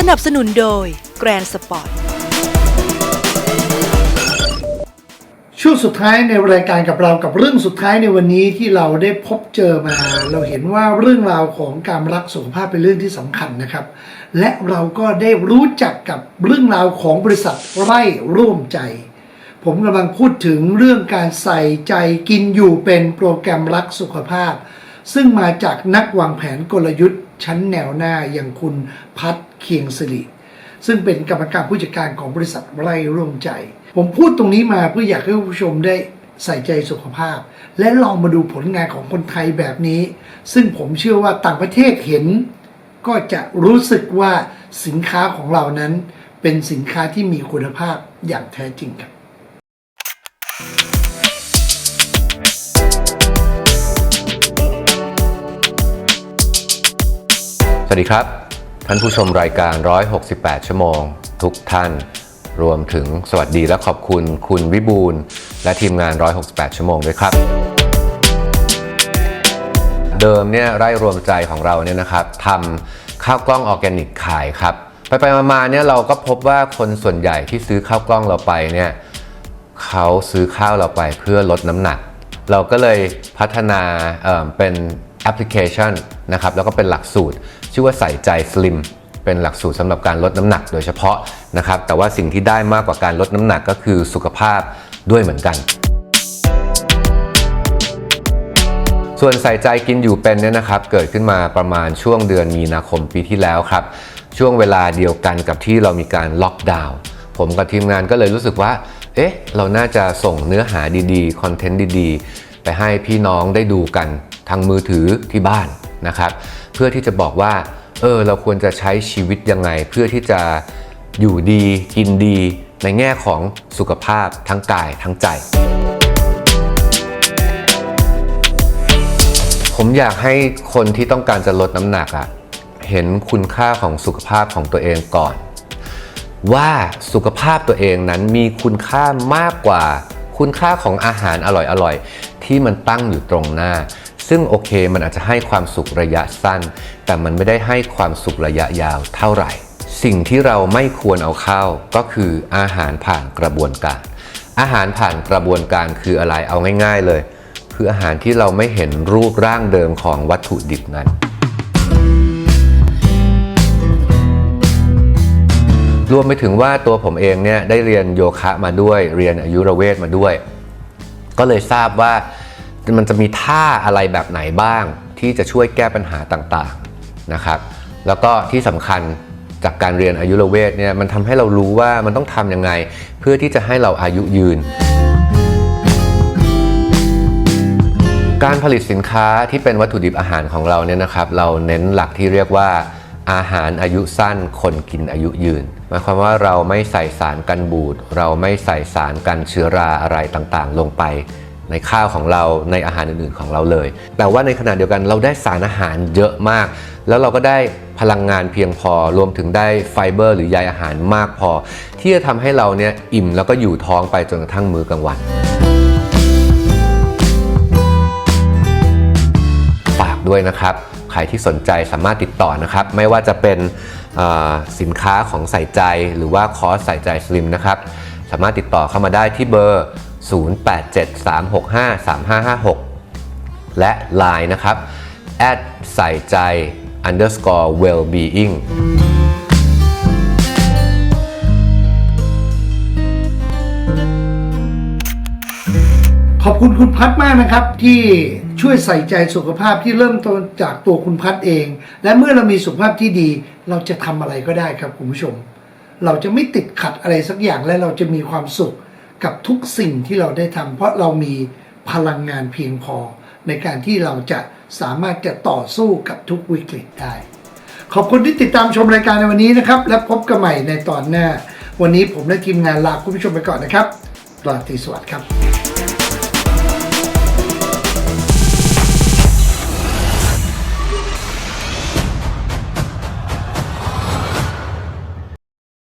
สนับสนุนโดย Grand Sport ช่วงสุดท้ายในรายการกับเรากับเรื่องสุดท้ายในวันนี้ที่เราได้พบเจอมา เราเห็นว่าเรื่องราวของการรักสุขภาพเป็นเรื่องที่สำคัญนะครับ และเราก็ได้รู้จักกับเรื่องราวของบริษัทไร่ร่วมใจ ผมกำลังพูดถึงเรื่องการใส่ใจกินอยู่เป็นโปรแกรมรักสุขภาพ ซึ่งมาจากนักวางแผนกลยุทธ์ ชั้นแนวหน้าอย่างคุณพัฒน์เคียงสิริซึ่งเป็นกรรมการผู้จัดการของบริษัทไร่ร่วมใจ ผมพูดตรงนี้มาเพื่ออยากให้ผู้ชมได้ใส่ใจสุขภาพ และลองมาดูผลงานของคนไทยแบบนี้ ซึ่งผมเชื่อว่าต่างประเทศเห็น ก็จะรู้สึกว่าสินค้าของเรานั้น เป็นสินค้าที่มีคุณภาพอย่างแท้จริงครับ วัสดีครับ ท่านผู้ชมรายการ 168 ชั่วโมง ทุกท่าน รวมถึงสวัสดีและขอบคุณคุณวิบูลและทีมงาน 168 ชั่วโมงด้วยครับ เดิมเนี่ยไร่รวมใจของเราเนี่ยนะครับทำข้าวกล้องออร์แกนิกขายครับ ไปไปๆมาๆเนี่ยเราก็พบว่าคนส่วนใหญ่ที่ซื้อข้าวกล้องเราไปเนี่ยเขาซื้อข้าวเราไปเพื่อลดน้ำหนัก เราก็เลยพัฒนาเอ่อเป็น แอปพลิเคชันนะครับแล้วก็เป็นหลักสูตร ชื่อว่าใส่ใจ Slim เป็นหลักสูตรสำหรับการลดน้ำหนักโดยเฉพาะนะครับแต่ว่าสิ่งที่ได้มากกว่าการลดน้ำหนักก็คือสุขภาพด้วยเหมือนกัน ส่วนใส่ใจกินอยู่เป็นเนี่ยนะครับ เกิดขึ้นมาประมาณช่วงเดือนมีนาคมปีที่แล้วครับ ช่วงเวลาเดียวกันกับที่เรามีการล็อกดาวน์ผมกับทีมงานก็เลยรู้สึกว่า เอ๊ะ เราน่าจะส่งเนื้อหาดีๆ คอนเทนต์ดีๆ ไปให้พี่น้องได้ดูกัน ทางมือถือที่บ้านนะครับ เพื่อที่จะบอกว่าเออเราควรจะใช้ชีวิตยังไง เพื่อที่จะอยู่ดีกินดีในแง่ของสุขภาพทั้งกายทั้งใจ ผมอยากให้คนที่ต้องการจะลดน้ำหนักอะเห็นคุณค่าของสุขภาพของตัวเองก่อน ว่าสุขภาพตัวเองนั้นมีคุณค่ามากกว่าคุณค่าของอาหารอร่อยๆที่มันตั้งอยู่ตรงหน้า ซึ่งโอเคมันอาจจะให้ความสุขระยะสั้น แต่มันไม่ได้ให้ความสุขระยะยาวเท่าไหร่ สิ่งที่เราไม่ควรเอาเข้าก็คืออาหารผ่านกระบวนการ อาหารผ่านกระบวนการคืออะไรเอาง่าย ๆ เลย คืออาหารที่เราไม่เห็นรูปร่างเดิมของวัตถุดิบนั้นรวมไปถึงว่าตัวผมเองเนี่ยได้เรียนโยคะมาด้วย เรียนอายุรเวทมาด้วย ก็เลยทราบว่า มันจะมีท่าอะไรแบบไหนบ้างที่จะช่วยแก้ปัญหาต่างๆนะครับ แล้วก็ที่สำคัญจากการเรียนอายุรเวทเนี่ยมันทำให้เรารู้ว่ามันต้องทำยังไง เพื่อที่จะให้เราอายุยืน การผลิตสินค้าที่เป็นวัตถุดิบอาหารของเราเนี่ยนะครับ เราเน้นหลักที่เรียกว่าอาหารอายุสั้นคนกินอายุยืนหมายความว่าเราไม่ใส่สารกันบูด เราไม่ใส่สารกันเชื้อราอะไรต่างๆ ลงไป ในข้าวของเราในอาหารอื่นๆของเราเลย แต่ว่าในขณะเดียวกันเราได้สารอาหารเยอะมาก แล้วเราก็ได้พลังงานเพียงพอรวมถึงได้ไฟเบอร์ หรือใยอาหารมากพอ ที่จะทำให้เราเนี่ยอิ่มแล้วก็อยู่ท้องไปจนกระทั่งมื้อกลางวันฝากด้วยนะครับใครที่สนใจสามารถติดต่อนะครับ ไม่ว่าจะเป็นสินค้าของใส่ใจหรือว่าคอร์สใส่ใจสลิมนะครับ สามารถติดต่อเข้ามาได้ที่เบอร์ 0873653556 และ Line นะครับ at ใส่ใจ underscore wellbeing ขอบคุณคุณพัฒน์มากนะครับที่ช่วยใส่ใจสุขภาพที่เริ่มต้นจากตัวคุณพัฒน์เอง และเมื่อเรามีสุขภาพที่ดี เราจะทำอะไรก็ได้ครับคุณผู้ชม เราจะไม่ติดขัดอะไรสักอย่างและเราจะมีความสุข กับทุกสิ่งที่เราได้ทำเพราะเรามีพลังงานเพียงพอ ในการที่เราจะสามารถจะต่อสู้กับทุกวิกฤตได้ ขอบคุณที่ติดตามชมรายการในวันนี้นะครับ และพบกันใหม่ในตอนหน้า วันนี้ผมและทีมงานลาคุณผู้ชมไปก่อนนะครับราตรีสวัสดิ์ครับ